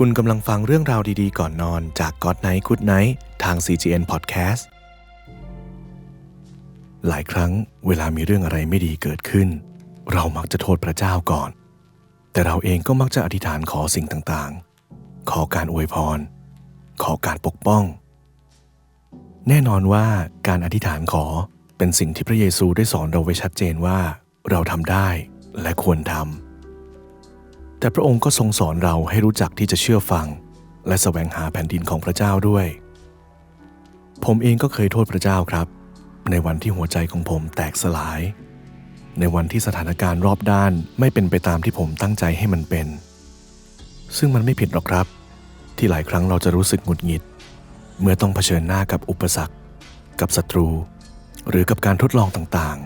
คุณกำลังฟังเรื่องราวดีๆ ก่อนนอนจาก God Night Good Night ทาง CGN Podcast หลายครั้งเวลามีเรื่องอะไรไม่ดีเกิดขึ้น เรามักจะโทษพระเจ้าก่อน แต่เราเองก็มักจะอธิษฐานขอสิ่งต่างๆ ขอการอวยพร ขอการปกป้อง แน่นอนว่าการอธิษฐานขอเป็นสิ่งที่พระเยซูได้สอนเราไว้ชัดเจนว่า เราทำได้และควรทำ แต่พระองค์ก็ทรงสอนเราให้รู้จักที่จะเชื่อฟัง และแสวงหาแผ่นดินของพระเจ้าด้วย ผมเองก็เคยโทษพระเจ้าครับ ในวันที่หัวใจของผมแตกสลาย ในวันที่สถานการณ์รอบด้านไม่เป็นไปตามที่ผมตั้งใจให้มันเป็น ซึ่งมันไม่ผิดหรอกครับ ที่หลายครั้งเราจะรู้สึกหงุดหงิด เมื่อต้องเผชิญหน้ากับอุปสรรค กับศัตรู หรือกับการทดลองต่าง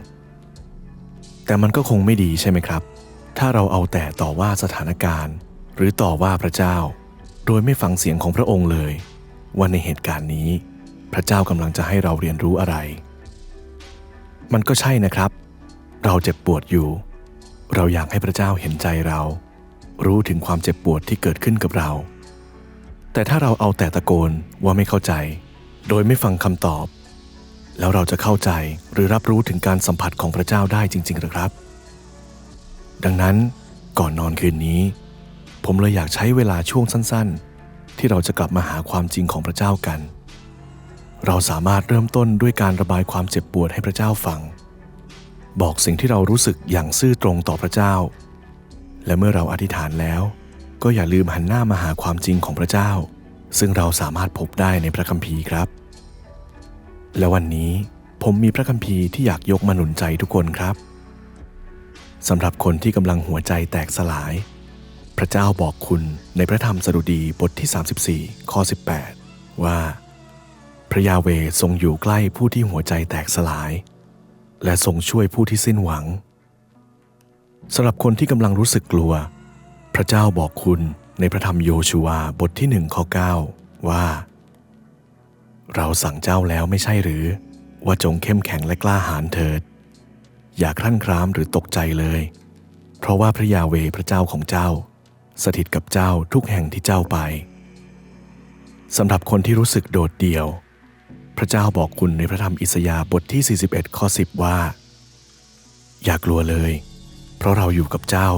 ๆ แต่มันก็คงไม่ดีใช่ไหมครับ ถ้าเราเอาแต่ต่อว่าสถานการณ์ หรือต่อว่าพระเจ้า โดยไม่ฟังเสียงของพระองค์เลย ว่าในเหตุการณ์นี้ พระเจ้ากำลังจะให้เราเรียนรู้อะไร มันก็ใช่นะครับ เราเจ็บปวดอยู่ เราอยากให้พระเจ้าเห็นใจเรา รู้ถึงความเจ็บปวดที่เกิดขึ้นกับเรา แต่ถ้าเราเอาแต่ตะโกนว่าไม่เข้าใจ โดยไม่ฟังคำตอบ แล้วเราจะเข้าใจหรือรับรู้ถึงการสัมผัสของพระเจ้าได้จริงๆหรือครับ ดังนั้นก่อนนอนคืนนี้ ผมเลยอยากใช้เวลาช่วงสั้นๆ ที่เราจะกลับมาหาความจริงของพระเจ้ากัน เราสามารถเริ่มต้นด้วยการระบายความเจ็บปวดให้พระเจ้าฟัง บอกสิ่งที่เรารู้สึกอย่างซื่อตรงต่อพระเจ้า และเมื่อเราอธิษฐานแล้ว ก็อย่าลืมหันหน้ามาหาความจริงของพระเจ้า ซึ่งเราสามารถพบได้ในพระคัมภีร์ครับ และวันนี้ผมมีพระคัมภีร์ที่อยากยกมาหนุนใจทุกคนครับ สำหรับคนที่กำลังหัวใจแตกสลาย พระเจ้าบอกคุณในพระธรรมสดุดีบทที่ 34 ข้อ 18 ว่า พระยาเวทรงอยู่ใกล้ผู้ที่หัวใจแตกสลาย และทรงช่วยผู้ที่สิ้นหวังสำหรับคนที่กำลังรู้สึกกลัว พระเจ้าบอกคุณในพระธรรมโยชูวาบทที่หนึ่งข้อ 9 ว่า เราสั่งเจ้าแล้วไม่ใช่หรือ ว่าจงเข้มแข็งและกล้าหาญเถิด อย่าครั่นครามหรือตกใจเลย เพราะว่าพระยาเวพระเจ้าของเจ้า สถิตกับเจ้าทุกแห่งที่เจ้าไปสำหรับคนที่รู้สึกโดดเดี่ยว พระเจ้าบอกคุณในพระธรรมอิสยาห์บทที่ 41 ข้อ 10 ว่า อย่ากลัวเลย เพราะเราอยู่กับเจ้า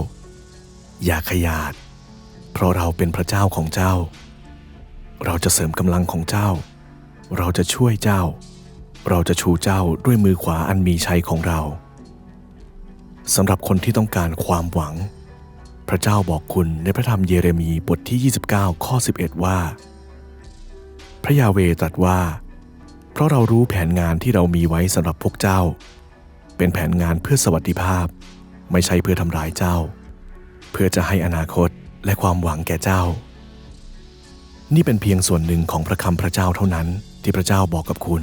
อย่าขยาด เพราะเราเป็นพระเจ้าของเจ้า เราจะเสริมกำลังของเจ้า เราจะช่วยเจ้า เราจะชูเจ้าด้วยมือขวาอันมีชัยของเรา สำหรับคนที่ต้องการความหวัง พระเจ้าบอกคุณในพระธรรมเยเรมีบทที่ 29 ข้อ 11 ว่า พระยาเวตรัสว่า เพราะเรารู้แผนงานที่เรามีไว้สำหรับพวกเจ้า เป็นแผนงานเพื่อสวัสดิภาพ ไม่ใช่เพื่อทำร้ายเจ้า เพื่อจะให้อนาคตและความหวังแก่เจ้า นี่เป็นเพียงส่วนหนึ่งของพระคำพระเจ้าเท่านั้นที่พระเจ้าบอกกับคุณ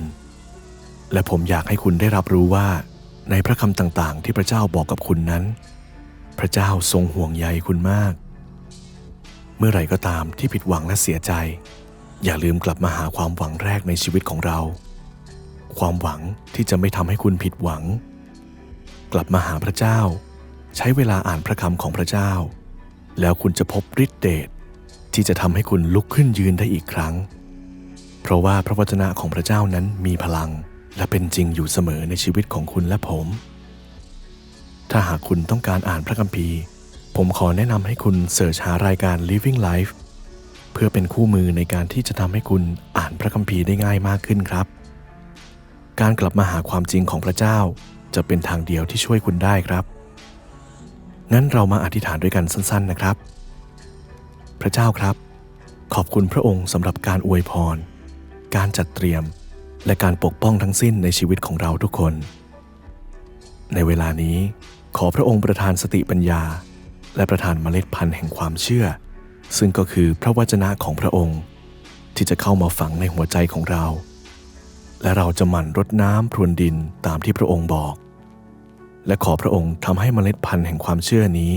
และผมอยากให้คุณได้รับรู้ว่า ในพระคำต่างๆ ที่พระเจ้าบอกกับคุณนั้น พระเจ้าทรงห่วงใยคุณมาก เมื่อไหร่ก็ตามที่ผิดหวังและเสียใจ อย่าลืมกลับมาหาความหวังแรกในชีวิตของเรา ความหวังที่จะไม่ทำให้คุณผิดหวัง กลับมาหาพระเจ้า ใช้เวลาอ่านพระคำของพระเจ้า แล้วคุณจะพบฤทธิเดชที่จะทำให้คุณลุกขึ้นยืนได้อีกครั้ง เพราะว่าพระวจนะของพระเจ้านั้นมีพลัง และเป็นจริงอยู่เสมอในชีวิตของคุณและผม ถ้าหากคุณต้องการอ่านพระคัมภีร์ ผมขอแนะนำให้คุณเสิร์ชหารายการ Living Life เพื่อเป็นคู่มือในการที่จะทำให้คุณอ่านพระคัมภีร์ได้ง่ายมากขึ้นครับ การกลับมาหาความจริงของพระเจ้า จะเป็นทางเดียวที่ช่วยคุณได้ครับ งั้นเรามาอธิษฐานด้วยกันสั้น ๆ นะครับ พระเจ้าครับ ขอบคุณพระองค์สำหรับการอวยพร การจัดเตรียม และการปกป้องทั้งสิ้นในชีวิตของเราทุกคน ในเวลานี้ขอพระองค์ประทานสติปัญญา และประทานเมล็ดพันธุ์แห่งความเชื่อ ซึ่งก็คือพระวจนะของพระองค์ ที่จะเข้ามาฝังในหัวใจของเรา และเราจะหมั่นรดน้ำพรวนดินตามที่พระองค์บอก และขอพระองค์ทำให้เมล็ดพันธุ์แห่งความเชื่อนี้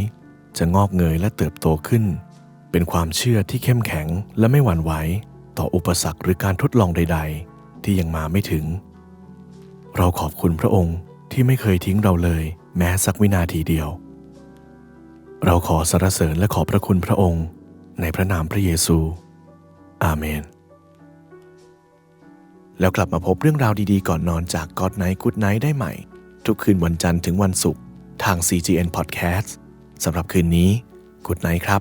จะงอกเงยและเติบโตขึ้น เป็นความเชื่อที่เข้มแข็งและไม่หวั่นไหวต่ออุปสรรคหรือการทดลองใด ๆ ที่ยังมาไม่ถึง เราขอบคุณพระองค์ที่ไม่เคยทิ้งเราเลย แม้สักวินาทีเดียว เราขอสรรเสริญและขอบพระคุณพระองค์ ในพระนามพระเยซู อาเมน แล้วกลับมาพบเรื่องราวดีๆ ก่อนนอนจาก God Night Good Night ได้ใหม่ ทุกคืนวันจันทร์ถึงวันศุกร์ทาง CGN Podcast สำหรับคืนนี้ Good Night ครับ